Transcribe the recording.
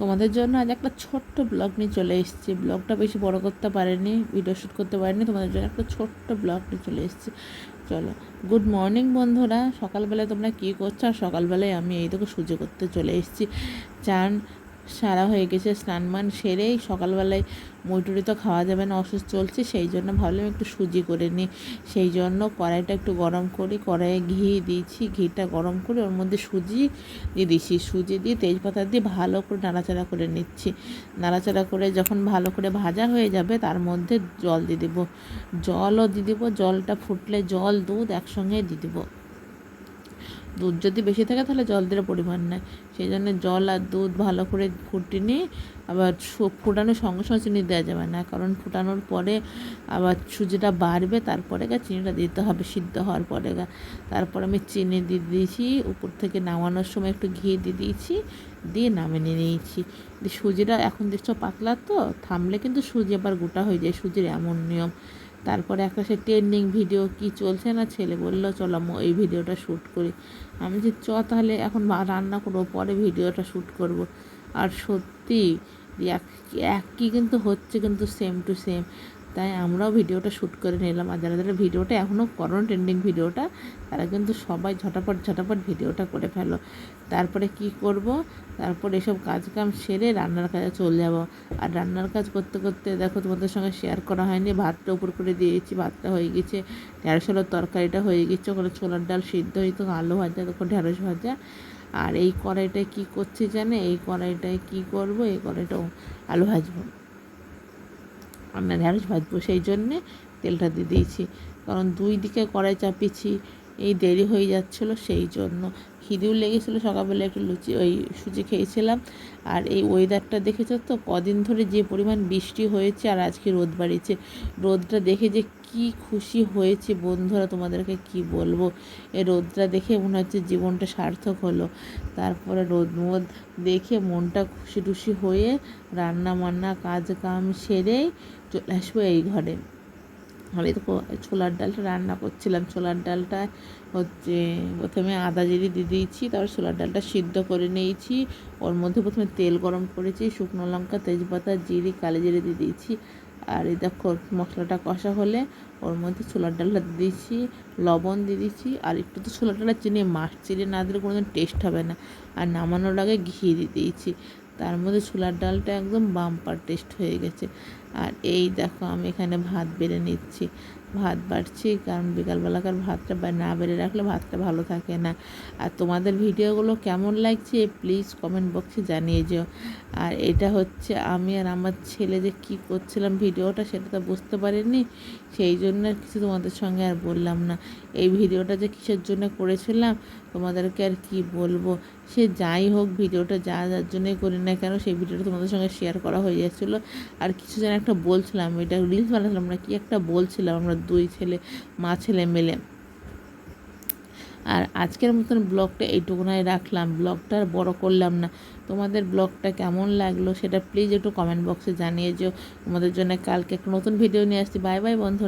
তোমাদের জন্য আজ একটা ছোট্ট ব্লগ নিয়ে চলে এসেছি। ব্লগটা বেশি বড় করতে পারেনি ভিডিও শ্যুট করতে পারেনি, তোমাদের জন্য একটা ছোট্ট ব্লগ নিয়ে চলে এসেছি। চলো গুড মর্নিং বন্ধুরা। সকালবেলায় তোমরা কী করছ? আর সকালবেলায় আমি এই দেখো সুজি করতে চলে এসেছি। চান সারা হয়ে গেছে স্নান মান সেরেই সকালবেলায় মুইটুরি তো খাওয়া যাবে না, অসুস্থ চলছে, সেই জন্য ভাবলাম একটু সুজি করে নিই। সেই জন্য কড়াইটা একটু গরম করি, কড়াইয়ে ঘি দিয়েছি, ঘিটা গরম করে ওর মধ্যে সুজি দিয়ে দিয়েছি। সুজি দিয়ে তেজপাতা দিয়ে ভালো করে নাড়াচাড়া করে নিচ্ছি। নাড়াচাড়া করে যখন ভালো করে ভাজা হয়ে যাবে তার মধ্যে জল দিয়ে দেবো। জলও দিয়ে দেবো, জলটা ফুটলে জল, দুধ একসঙ্গে দিয়ে দেবো। দুধ যদি বেশি থাকে তাহলে জল দেওয়ার পরিমাণ নেয়। সেই জন্য জল আর দুধ ভালো করে ফুটিয়ে নিয়ে আবার ফুটানোর সঙ্গে সঙ্গে চিনি দেওয়া যাবে না। কারণ ফুটানোর পরে আবার সুজিটা বাড়বে, তারপরে গা চিনিটা দিতে হবে, সিদ্ধ হওয়ার পরে গা। তারপর আমি চিনি দিয়ে দিয়েছি, উপর থেকে নামানোর সময় একটু ঘি দিয়ে দিয়েছি, দিয়ে নামিয়ে নিয়েছি। দিয়ে সুজিটা এখন দেখছ পাতলা তো, থামলে কিন্তু সুজি আবার গোটা হয়ে যায়, সুজির এমন নিয়ম। তারপরে একটা সে ট্রেন্ডিং ভিডিও কি চলছে না ছেলে বলল, চলো আমি এই ভিডিওটা শ্যুট করি। আমি যে, চ তাহলে, এখন রান্না করব, পরে ভিডিওটা শ্যুট করব। আর সত্যি, এক, একই কিন্তু হচ্ছে কিন্তু সেম টু সেম তাই আমরাও ভিডিওটা শ্যুট করে নিলাম। আর যারা যারা ভিডিওটা এখনও করো ট্রেন্ডিং ভিডিওটা, তারা কিন্তু সবাই ঝটাপট ঝটাপট ভিডিওটা করে ফেলো। তারপরে কি করব? তারপর এসব কাজ কাম সেরে রান্নার কাজে চলে যাব। আর রান্নার কাজ করতে করতে দেখো তোমাদের সঙ্গে শেয়ার করা হয়নি। ভাতটা উপর করে দিয়েছি, ভাতটা হয়ে গেছে। ঢেঁড়সের তরকারিটা হয়ে গেছে। ওখানে ছোলার ডাল সিদ্ধ হইতো আলু ভাজা তখন ঢেঁড়স ভাজা। আর এই কড়াইটায় কি করছি জানে? এই কড়াইটায় কি করব? এই কড়াইটাও আলু ভাজবো। আমরা ঢ্যাঁড়স ভাজবো সেই জন্যে তেলটা দিয়ে দিয়েছি। কারণ দুই দিকে কড়াই চাপিয়েছি এই দেরি হয়ে যাচ্ছিল সেই জন্য। খিদেও লেগেছিলো সকালবেলা একটু লুচি, ওই সুজি খেয়েছিলাম। আর এই ওয়েদারটা দেখেছ তো? কদিন ধরে যে পরিমাণ বৃষ্টি হয়েছে আর আজকে রোদ বাড়িয়েছে। রোদটা দেখে যে কি খুশি হয়েছে বন্ধুরা, তোমাদেরকে কি বলব? এই রোদটা দেখে মনে হচ্ছে জীবনটা সার্থক হলো। তারপরে রোদ মোদ দেখে মনটা খুশি টুশি হয়ে রান্না বান্না কাজ কাম সেরেই চলে আসব এই ঘরে। আমি তো ছোলার ডালটা রান্না করছিলাম। ছোলার ডালটা হচ্ছে প্রথমে আদা জিরি দিয়ে দিয়েছি, তারপর ছোলার ডালটা সিদ্ধ করে নিয়েছি। ওর মধ্যে প্রথমে তেল গরম করেছি, শুকনো লঙ্কা, তেজপাতা, জিরি, কালি জিরে দিয়ে দিয়েছি। আর এই দেখো, মশলাটা কষা হলে ওর মধ্যে ছোলার ডালটা দিয়ে দিয়েছি, লবণ দিয়ে দিয়েছি। আর একটু তো ছোলার ডালটা চিনি, মাছ চিনি না দিলে কোনো টেস্ট হবে না। আর নামানোর আগে ঘি দিয়ে দিয়েছি। তার মধ্যে ছোলার ডালটা একদম বাম্পার টেস্ট হয়ে গেছে। আর এই দেখো, আমি এখানে ভাত বেড়ে নিচ্ছি। ভাত বাড়ছি, কারণ বিকালবেলাকার ভাতটা না বেড়ে রাখলে ভাতটা ভালো থাকে না। আর তোমাদের ভিডিওগুলো কেমন লাগছে প্লিজ কমেন্ট বক্সে জানিয়ে যেও। আর এটা হচ্ছে আমি আর আমার ছেলে যে কী করছিলাম ভিডিওটা, সেটা তো বুঝতে পারিনি। সেই জন্য আর কিছু তোমাদের সঙ্গে আর বললাম না। এই ভিডিওটা যে কিসের জন্য করেছিলাম, তোমাদেরকে আর কি বলব? সে যাই হোক ভিডিওটা যা যার জন্যই করি না কেন, সেই ভিডিওটা তোমাদের সঙ্গে শেয়ার করা হয়ে যাচ্ছিল। আর কিছু যেন একটা বলছিলাম, এটা রিলস বানাচ্ছিলাম না, কি একটা বলছিলাম আমরা দুই ছেলে, মা ছেলে মিলে। আর আজকের মতন ব্লগটা এইটুকুনাই রাখলাম। ব্লগটা আর বড়ো করলাম না। তোমাদের ব্লগটা কেমন লাগল সেটা প্লিজ একটু কমেন্ট বক্সে জানিয়ে যেও তোমাদের জন্য কালকে একটা নতুন ভিডিও নিয়ে আসছি। বাই বাই বন্ধু